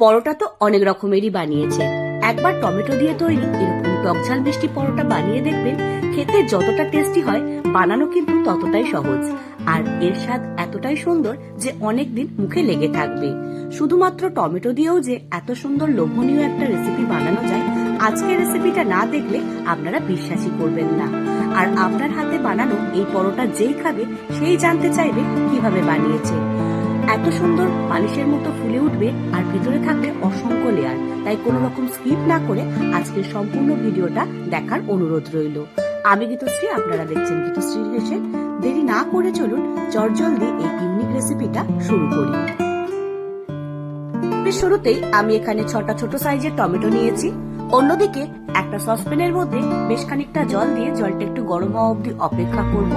পরোটা তো অনেক রকমেরই বানিয়েছে। একবার টমেটো দিয়ে তৈরি এরকম টকঝাল মিষ্টি পরোটা বানিয়ে দেখবেন, খেতে যতটা টেস্টি হয়, বানানো কিন্তু ততটাই সহজ। আর এর স্বাদ এতটাই সুন্দর যে অনেক দিন মুখে লেগে থাকবে। শুধুমাত্র টমেটো দিয়েও যে এত সুন্দর লোভনীয় একটা রেসিপি বানানো যায়, আজকের রেসিপিটা না দেখলে আপনারা বিশ্বাসই করবেন না। আর আপনার হাতে বানানো এই পরোটা যেই খাবে, সেই জানতে চাইবে কীভাবে বানিয়েছে। এত সুন্দর পালিশের মতো ফুলে উঠবে আর ভিতরে থাকবে অসংখ্য লেয়ার তাই কোনো রকম স্কিপ না করে আজকের সম্পূর্ণ ভিডিওটা দেখার অনুরোধ রইল। আমি গীতশ্রী, আপনারা দেখছেন গীতশ্রী হেসে। দেরি না করে চলুন চটজলদি এই ইউনিক রেসিপিটা শুরু করি। শুরুতেই আমি এখানে ছটা ছোট সাইজের টমেটো নিয়েছি। অন্যদিকে একটা সসপ্যানের মধ্যে বেশ খানিকটা জল দিয়ে জলটা একটু গরম হওয়া অবধি অপেক্ষা করব।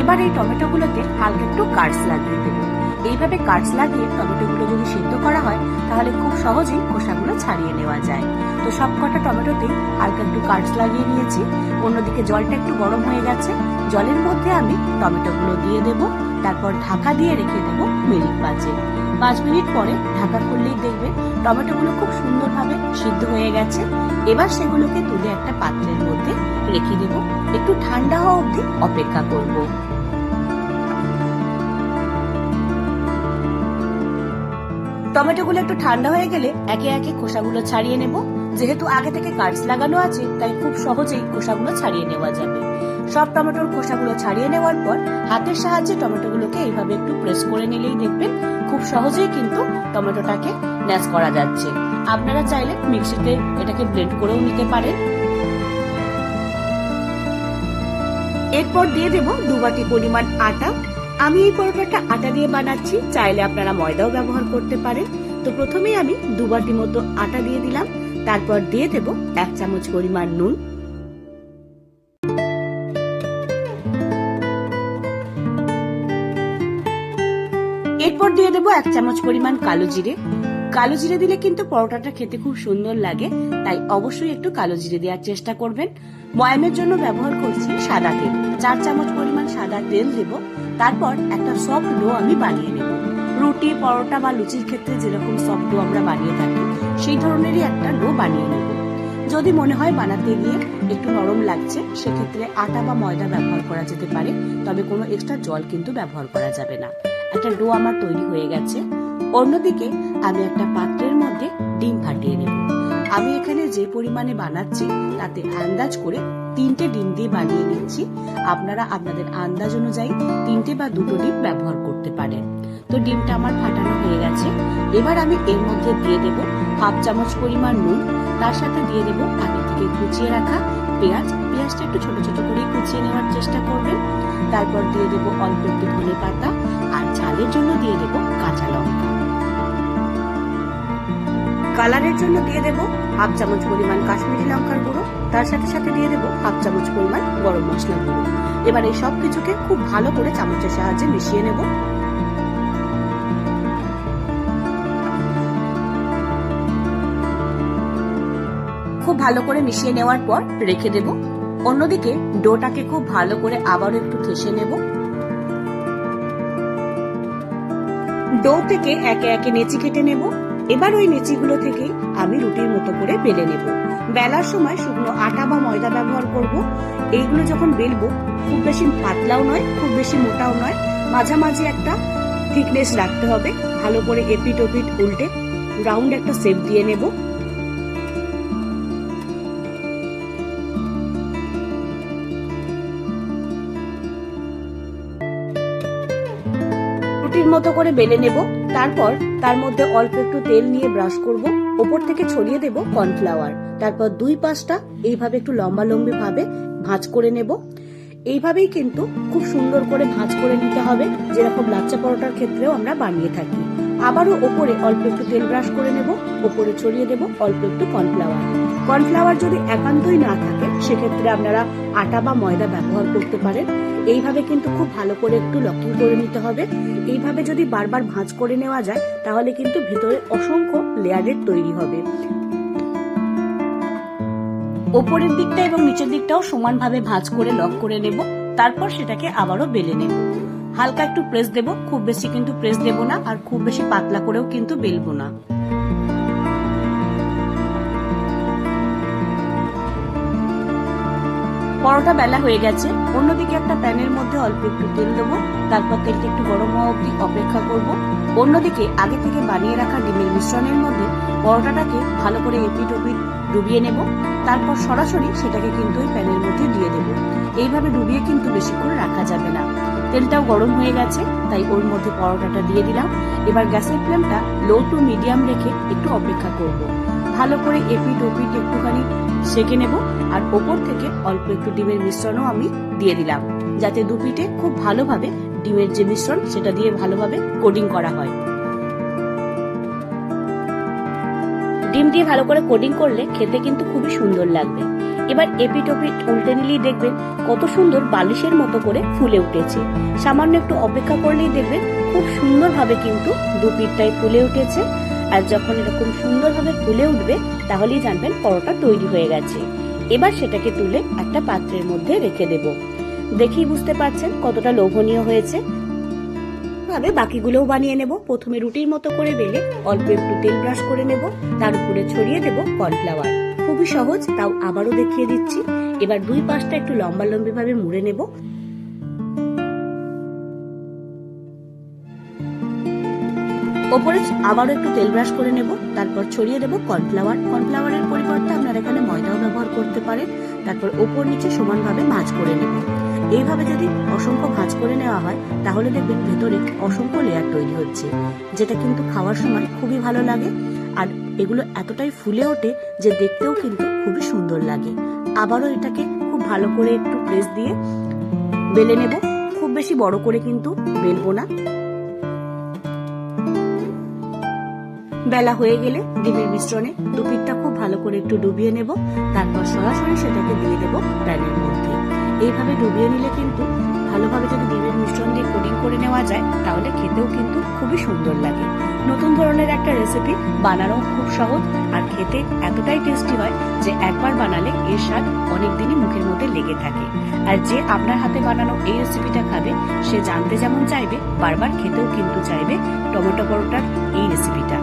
এবার এই টমেটোগুলোতে হালকা একটু কার্স লাগিয়ে দেবো। এইভাবে কার্স লাগিয়ে টমেটোগুলো যদি সিদ্ধ করা হয়, তাহলে খুব সহজেই খোসাগুলো ছাড়িয়ে নেওয়া যায়। তো সব কটা টমেটোতেই হালকা একটু কার্স লাগিয়ে নিয়েছি। অন্যদিকে জলটা একটু গরম হয়ে গেছে। জলের মধ্যে আমি টমেটোগুলো দিয়ে দেব। তারপর ঢাকা দিয়ে রেখে দেবো মিনিট পাঁচে পাঁচ মিনিট পরে ঢাকা খুললেই দেখবে টমেটোগুলো খুব সুন্দরভাবে সিদ্ধ হয়ে গেছে। এবার সেগুলোকে তুলে একটা পাত্রের মধ্যে রেখে দেব। একটু ঠান্ডা হওয়া অবধি অপেক্ষা করব। টমেটোগুলো একটু ঠান্ডা হয়ে গেলে একে একে খোসাগুলো ছাড়িয়ে নেব। যেহেতু আগে থেকে কার্ডস লাগানো আছে, তাই খুব সহজেই খোসাগুলো ছাড়িয়ে নেওয়া যাবে। সব টমেটোর খোসাগুলো ছাড়িয়ে নেওয়ার পর হাতের সাহায্যে টমেটোগুলোকে এইভাবে একটু প্রেস করে নিলেই দেখবেন খুব সহজেই কিন্তু টমেটোটাকে ম্যাশ করা যাচ্ছে। আপনারা চাইলে মিক্সিতে এটাকে ব্লেন্ড করেও নিতে পারেন। এরপর দিয়ে দেব দু বাটি পরিমাণ আটা আমি এই পরোটাটা আটা দিয়ে বানাচ্ছি, চাইলে আপনারা ময়দাও ব্যবহার করতে পারেন। তো প্রথমেই আমি দু বাটি মতো আটা দিয়ে দিলাম, তারপর দিয়ে দেব এক চামচ পরিমাণ নুন। এরপর দিয়ে দেবো এক চামচ পরিমাণ কালো জিরে। কালো জিরে দিলে কিন্তু পরোটাটা খেতে খুব সুন্দর লাগে, তাই অবশ্যই একটু কালো জিরে দেওয়ার চেষ্টা করবেন। ময়ামের জন্য ব্যবহার করছি সাদা তেল। চার চামচ পরিমাণ সাদা তেল দেব। তারপর একটা সফট ডো আমি বানিয়ে নেব। রুটি, পরোটা বা লুচির ক্ষেত্রে যেরকম সফট ডো আমরা বানিয়ে থাকি, সেই ধরনেরই একটা ডো বানিয়ে নেব। যদি মনে হয় বানাতে গিয়ে একটু নরম লাগছে, সেক্ষেত্রে আটা বা ময়দা ব্যবহার করা যেতে পারে, তবে কোনো এক্সট্রা জল কিন্তু ব্যবহার করা যাবে না। একটা ডো আমার তৈরি হয়ে গেছে। অন্যদিকে আমি একটা পাত্রের মধ্যে ডিম ফাটিয়ে নেব। আমি এখানে যে পরিমাণে বানাচ্ছি, তাতে আন্দাজ করে তিনটে ডিম দিয়ে বানিয়ে নিচ্ছি আপনারা আপনাদের আন্দাজ অনুযায়ী তিনটে বা দুটো ডিম ব্যবহার করতে পারেন। তো ডিমটা আমার ফাটানো হয়ে গেছে। এবার আমি এর মধ্যে দিয়ে দেব হাফ চামচ পরিমাণ নুন। তার সাথে দিয়ে দেব আগে থেকে কুচিয়ে রাখা পেঁয়াজ। পেঁয়াজটা একটু ছোট ছোট করে কুচিয়ে নেওয়ার চেষ্টা করবেন। তারপর দিয়ে দেব অল্প একটু ধনে পাতা। আর ঝালের জন্য দিয়ে দেব কাঁচা লঙ্কা। কালারের জন্য দিয়ে দেব হাফ চামচ পরিমাণ কাশ্মীরি লঙ্কার গুঁড়ো। তার সাথে সাথে দিয়ে দেবো হাফ চামচ পরিমাণ গরম মশলার গুঁড়ো। এবার এই সব কিছুকে খুব ভালো করে চামচের সাহায্যে মিশিয়ে নেব। খুব ভালো করে মিশিয়ে নেওয়ার পর রেখে দেব। অন্যদিকে ডোটাকে খুব ভালো করে আবারও একটু ঠেসে নেব। ডো থেকে একে একে নেচি কেটে নেব। এবার ওই নেচিগুলো থেকে আমি রুটির মতো করে বেলে নেব। বেলার সময় শুকনো আটা বা ময়দা ব্যবহার করব। এইগুলো যখন বেলবো, খুব বেশি পাতলাও নয়, খুব বেশি মোটাও নয়। মাঝামাঝি একটা থিকনেস রাখতে হবে। ভালো করে এপিট ওপিট উল্টে রাউন্ড একটা শেপ দিয়ে নেব। রুটির মতো করে বেলে নেব। তারপর তার মধ্যে অল্প একটু তেল নিয়ে ব্রাশ করব, ওপর থেকে ছড়িয়ে দেব কর্নফ্লাওয়ার। তারপর দুই পাশটা এইভাবে একটু লম্বা লম্বি ভাবে ভাঁজ করে নেব। এইভাবেই কিন্তু খুব সুন্দর করে ভাঁজ করে নিতে হবে, যেরকম লাচ্চা পরোটার ক্ষেত্রেও আমরা বানিয়ে থাকি। আবারও ওপরে অল্প একটু তেল ব্রাশ করে নেব, ওপরে ছড়িয়ে দেব অল্প একটু কর্নফ্লাওয়ার। কর্নফ্লাওয়ার যদি একান্তই না থাকে, সেক্ষেত্রে আপনারা আটা বা ময়দা ব্যবহার করতে পারেন। এইভাবে কিন্তু খুব ভালো করে একটু লকিং করে নিতে হবে। এইভাবে যদি বারবার ভাঁজ করে নেওয়া যায়, তাহলে কিন্তু ভিতরে অসংখ্য লেয়ারের তৈরি হবে। ওপরের দিকটা এবং নিচের দিকটাও সমানভাবে ভাঁজ করে লক করে নেব। তারপর সেটাকে আবারও বেলে নেব। হালকা একটু প্রেস দেব। খুব বেশি কিন্তু প্রেস দেব না, আর খুব বেশি পাতলা করেও কিন্তু বেলবো না। পরোটা বেলা হয়ে গেছে। অন্যদিকে একটা প্যানের মধ্যে অল্প একটু তেল দেবো, তারপর তেলটা একটু গরম হওয়া অবধি অপেক্ষা করব। অন্যদিকে আগে থেকে বানিয়ে রাখা ডিমের মিশ্রণের মধ্যে পরোটাটাকে ভালো করে এপিট ওপিট ডুবিয়ে নেব। তারপর সরাসরি সেটাকে কিন্তু ওই প্যানের মধ্যে দিয়ে দেবো। এইভাবে ডুবিয়ে কিন্তু বেশিক্ষণ রাখা যাবে না। তেলটাও গরম হয়ে গেছে, তাই ওর মধ্যে পরোটাটা দিয়ে দিলাম। এবার গ্যাসের ফ্লেমটা লো টু মিডিয়াম রেখে একটু অপেক্ষা করব। ভালো করে এপিট ওপিট একটুখানি সেকে নেব আর ওপর থেকে অল্প একটু ডিমের মিশ্রণও আমি দিয়ে দিলাম, যাতে দুপিটে খুব ভালোভাবে ডিমের যে মিশ্রণ সেটা দিয়ে ভালোভাবে কোডিং করা হয়। ডিম দিয়ে ভালো করে কোডিং করলে খেতে কিন্তু খুবই সুন্দর লাগবে। এবার এপিট ওপিট উল্টে নিলেই দেখবেন কত সুন্দর বালিশের মতো করে ফুলে উঠেছে। সামান্য একটু অপেক্ষা করলেই দেখবেন খুব সুন্দরভাবে কিন্তু দু পিঠটাই ফুলে উঠেছে। আর যখন এরকম সুন্দরভাবে ফুলে উঠবে, তাহলেই জানবেন পরোটা তৈরি হয়ে গেছে। এবার সেটাকে তুলে একটা পাত্রের মধ্যে রেখে দেব। দেখেই বুঝতে পারছেন কতটা লোভনীয় হয়েছে। ভাবে বাকিগুলোও বানিয়ে নেব। প্রথমে রুটির মতো করে বেলে অল্প একটু তেল ব্রাশ করে নেব। তার উপরে ছড়িয়ে দেব কর্নফ্লাওয়ার। খুবই সহজ, তাও আবারও দেখিয়ে দিচ্ছি। এবার দুই পাশটা একটু লম্বা লম্বি ভাবে মুড়ে নেব। ওপরে আবারও একটু তেল ব্রাশ করে নেব, তারপর ছড়িয়ে দেব কর্নফ্লাওয়ার। কর্নফ্লাওয়ারের পরিবর্তে আপনারা এখানে ময়দাও ব্যবহার করতে পারেন, তারপর ওপর নিচে সমানভাবে ভাঁজ করে নেব। এইভাবে যদি অসংখ্য ভাঁজ করে নেওয়া হয়, তাহলে দেখবেন ভেতরে অসংখ্য লেয়ার তৈরি হচ্ছে, যেটা কিন্তু খাওয়ার সময় খুবই ভালো লাগে, আর এগুলো এতটাই ফুলে ওঠে যে দেখতেও কিন্তু খুবই সুন্দর লাগে। আবারও এটাকে খুব ভালো করে একটু প্রেস দিয়ে বেলে নেব, খুব বেশি বড় করে কিন্তু বেলবো না। বেলা হয়ে গেলে ডিমের মিশ্রণে দুপিটটা খুব ভালো করে একটু ডুবিয়ে নেব। তারপর সরাসরি সেটাকে দিয়ে দেব প্যানের মধ্যে। এইভাবে ডুবিয়ে নিলে কিন্তু ভালোভাবে যদি ডিমের মিশ্রণ দিয়ে কোডিং করে নেওয়া যায়, তাহলে খেতেও কিন্তু খুবই সুন্দর লাগে। নতুন ধরনের একটা রেসিপি বানানো খুব সহজ আর খেতে এতটাই টেস্টি হয় যে একবার বানালে এর স্বাদ অনেকদিনই মুখের মধ্যে লেগে থাকে। আর যে আপনার হাতে বানানো এই রেসিপিটা খাবে, সে জানতে যেমন চাইবে, বারবার খেতেও কিন্তু চাইবে টমেটো পরোটার এই রেসিপিটা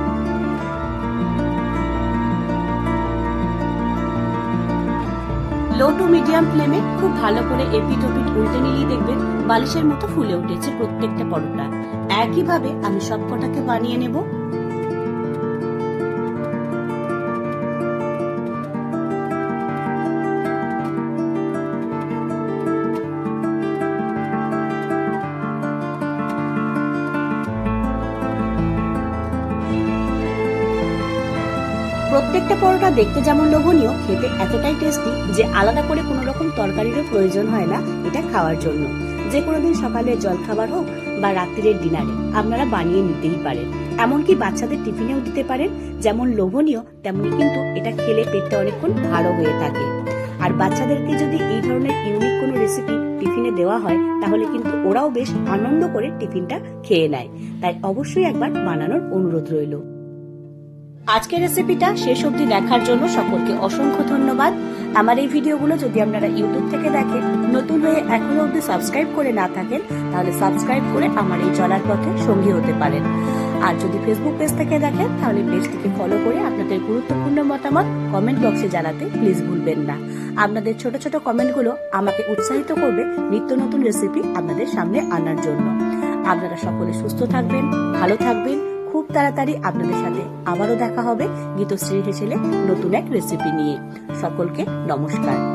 লো টু মিডিয়াম ফ্লেমে খুব ভালো করে এপিট ওপিট উল্টে নিলেই দেখবেন বালিশের মতো ফুলে উঠেছে প্রত্যেকটা পরোটা। একইভাবে আমি সব কটাকে বানিয়ে নেব। পরোটা দেখতে যেমন লোভনীয়, খেতে এতটাই টেস্টি যে আলাদা করে কোনো রকম তরকারিরও প্রয়োজন হয় না এটা খাওয়ার জন্য। যে কোনো দিন সকালে জল খাবার হোক বা রাত্রিরের ডিনারে আপনারা বানিয়ে নিতেই পারেন। এমনকি বাচ্চাদের টিফিনেও দিতে পারেন, যেমন লোভনীয়, তেমনি কিন্তু এটা খেলে পেটটা অনেকক্ষণ ভালো হয়ে থাকে। আর বাচ্চাদেরকে যদি এই ধরনের ইউনিক কোনো রেসিপি টিফিনে দেওয়া হয়, তাহলে কিন্তু ওরাও বেশ আনন্দ করে টিফিনটা খেয়ে নেয়। তাই অবশ্যই একবার বানানোর অনুরোধ রইল। আজকের রেসিপিটা শেষ অবধি দেখার জন্য সকলকে অসংখ্য ধন্যবাদ। আমার এই ভিডিওগুলো যদি আপনারা ইউটিউব থেকে দেখেন, নতুন হয়ে এখনও অবধি সাবস্ক্রাইব করে না থাকেন, তাহলে সাবস্ক্রাইব করে আমার এই চলার পথে সঙ্গী হতে পারেন। আর যদি ফেসবুক পেজ থেকে দেখেন, তাহলে পেজটিকে ফলো করে আপনাদের গুরুত্বপূর্ণ মতামত কমেন্ট বক্সে জানাতে প্লিজ ভুলবেন না। আপনাদের ছোট ছোট কমেন্টগুলো আমাকে উৎসাহিত করবে নিত্য নতুন রেসিপি আপনাদের সামনে আনার জন্য। আপনারা সকলে সুস্থ থাকবেন, ভালো থাকবেন খুব তাড়াতাড়ি আপনাদের সাথে আবারও দেখা হবে গীতশ্রী হেসেলে নতুন এক রেসিপি নিয়ে। সকলকে নমস্কার।